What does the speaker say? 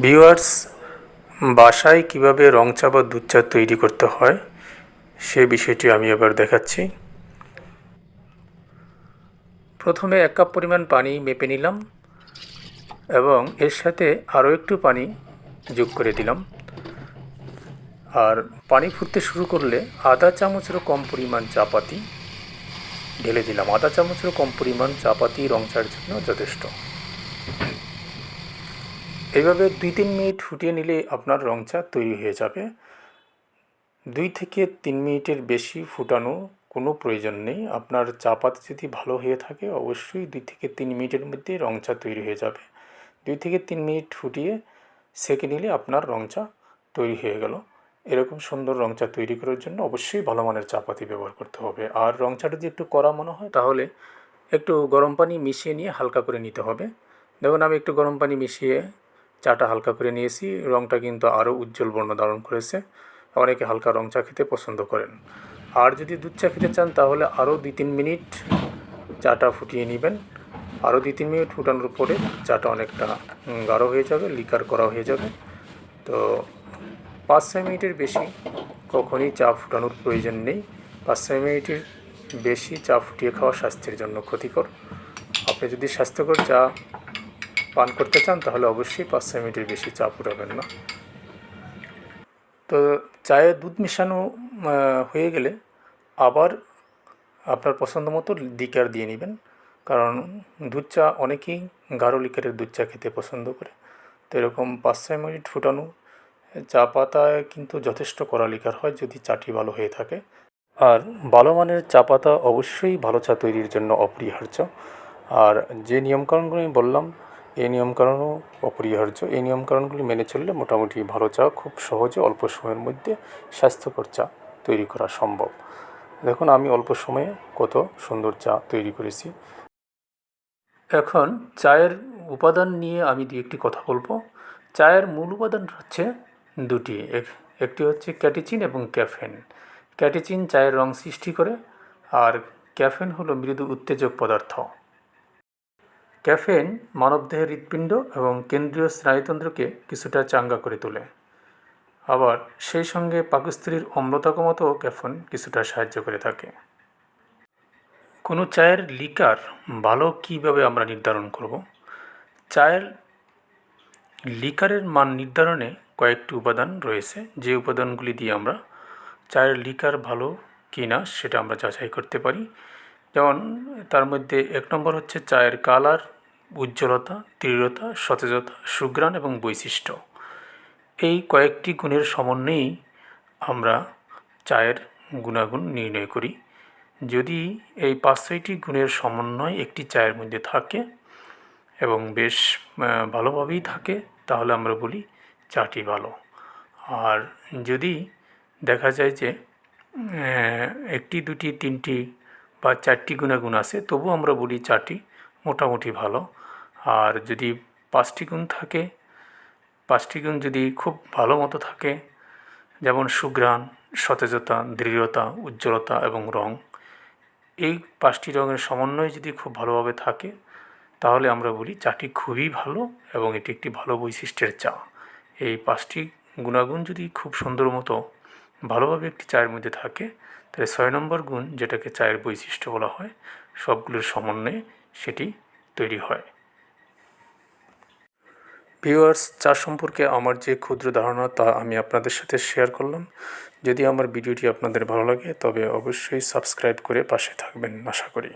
Viewers, বাসায় কীভাবে রং চা বা দুধ চা তৈরি করতে হয়, সে বিষয়টি আমি এবার দেখাচ্ছি। প্রথমে এক কাপ পরিমাণ পানি মেপে নিলাম এবং এর সাথে আরও একটু পানি যোগ করে দিলাম। আর পানি ফুটতে শুরু করলে আধা চামচেরও কম পরিমাণ চা পাতি ঢেলে দিলাম। আধা চামচেরও কম পরিমাণ চা পাতি রং চার জন্য যথেষ্ট। এইভাবে দুই তিন মিনিট ফুটিয়ে নিলে আপনার রং চা তৈরি হয়ে যাবে। দুই থেকে তিন মিনিটের বেশি ফুটানো কোনো প্রয়োজন নেই। আপনার চা পাতা যদি ভালো হয়ে থাকে, অবশ্যই দুই থেকে তিন মিনিটের মধ্যে রং চা তৈরি হয়ে যাবে। দুই থেকে তিন মিনিট ফুটিয়ে সেঁকে নিলে আপনার রং চা তৈরি হয়ে গেল। এরকম সুন্দর রং চা তৈরি করার জন্য অবশ্যই ভালো মানের চা পাতি ব্যবহার করতে হবে। আর রং চাটা যদি একটু কড়া মনে হয়, তাহলে একটু গরম পানি মিশিয়ে নিয়ে হালকা করে নিতে হবে। দেখুন, আমি একটু গরম পানি মিশিয়ে চাটা হালকা করে নিয়েছি, রংটা কিন্তু আরও উজ্জ্বল বর্ণ ধারণ করেছে। অনেকে হালকা রং চা খেতে পছন্দ করেন। আর যদি দুধ চা খেতে চান, তাহলে আরও দুই তিন মিনিট চাটা ফুটিয়ে নেবেন। আরও দুই তিন মিনিট ফুটানোর পরে চাটা অনেকটা গাঢ় হয়ে যাবে, লিকার করা হয়ে যাবে। তো পাঁচ ছয় মিনিটের বেশি কখনই চা ফুটানোর প্রয়োজন নেই। পাঁচ ছয় মিনিটের বেশি চা ফুটিয়ে খাওয়া স্বাস্থ্যের জন্য ক্ষতিকর। আপনি যদি স্বাস্থ্যকর চা পান করতে চান, তাহলে অবশ্যই পাঁচ ছয় মিনিটের বেশি চা ফুটাবেন না। তো চায়ে দুধ মেশানো হয়ে গেলে আবার আপনার পছন্দ মতো লিকার দিয়ে নেবেন। কারণ দুধ চা অনেকেই গাঢ় লিকারের দুধ চা খেতে পছন্দ করে। তো এরকম পাঁচ ছয় মিনিট ফুটানো চা পাতায় কিন্তু যথেষ্ট কড়া লিকার হয়, যদি চাটি ভালো হয়ে থাকে। আর ভালো মানের চা পাতা অবশ্যই ভালো চা তৈরির জন্য অপরিহার্য। আর যে নিয়মকানুনগুলো আমি বললাম এই নিয়মকানুনও অপরিহার্য। এই নিয়মকানুনগুলি মেনে চললে মোটামুটি ভালো চা খুব সহজে অল্প সময়ের মধ্যে স্বাস্থ্যকর চা তৈরি করা সম্ভব। দেখুন, আমি অল্প সময়ে কত সুন্দর চা তৈরি করেছি। এখন চায়ের উপাদান নিয়ে আমি দু একটি কথা বলব। চায়ের মূল উপাদান হচ্ছে দুটি। এক- একটি হচ্ছে ক্যাটিচিন এবং ক্যাফেন। ক্যাটিচিন চায়ের রং সৃষ্টি করে, আর ক্যাফেন হলো মৃদু উত্তেজক পদার্থ। ক্যাফেন মানবদেহের হৃৎপিণ্ড এবং কেন্দ্রীয় স্নায়ুতন্ত্রকে কিছুটা চাঙ্গা করে তোলে। আবার সেই সঙ্গে পাকস্থলীর অম্লতা কমাতেও ক্যাফেন কিছুটা সাহায্য করে থাকে। কোনো চায়ের লিকার ভালো কীভাবে আমরা নির্ধারণ করব? চায়ের লিকারের মান নির্ধারণে কয়েকটি উপাদান রয়েছে। যে উপাদানগুলি দিয়ে আমরা চায়ের লিকার ভালো কি না সেটা আমরা যাচাই করতে পারি। যেমন তার মধ্যে এক নম্বর হচ্ছে চায়ের কালার, উজ্জ্বলতা, দৃঢ়তা, সতেজতা, সুঘ্রাণ এবং বৈশিষ্ট্য। এই কয়েকটি গুণের সমন্বয়েই আমরা চায়ের গুণাগুণ নির্ণয় করি। যদি এই পাঁচ ছয়টি গুণের সমন্বয় একটি চায়ের মধ্যে থাকে এবং বেশ ভালোভাবেই থাকে, তাহলে আমরা বলি চাটি ভালো। আর যদি দেখা যায় যে একটি, দুটি, তিনটি বা চারটি গুণাগুণ আছে, তবু আমরা বলি চাটি মোটামুটি ভালো। আর যদি পাঁচটি গুণ থাকে, পাঁচটি গুণ যদি খুব ভালো মতো থাকে, যেমন সুঘ্রাণ, সতেজতা, দৃঢ়তা, উজ্জ্বলতা এবং রং, এই পাঁচটি রঙের সমন্বয় যদি খুব ভালোভাবে থাকে, তাহলে আমরা বলি চাটি খুবই ভালো এবং এটি একটি ভালো বৈশিষ্ট্যের চা। এই পাঁচটি গুণাগুণ যদি খুব সুন্দর মতো ভালোভাবে একটি চায়ের মধ্যে থাকে, তাহলে ছয় নম্বর গুণ যেটাকে চায়ের বৈশিষ্ট্য বলা হয়, সবগুলোর সমন্বয়ে সেটি তৈরি হয়। ভিউয়ার্স, চা সম্পর্কে আমার যে ক্ষুদ্র ধারণা তা আমি আপনাদের সাথে শেয়ার করলাম। যদি আমার ভিডিওটি আপনাদের ভালো লাগে, তবে অবশ্যই সাবস্ক্রাইব করে পাশে থাকবেন, আশা করি।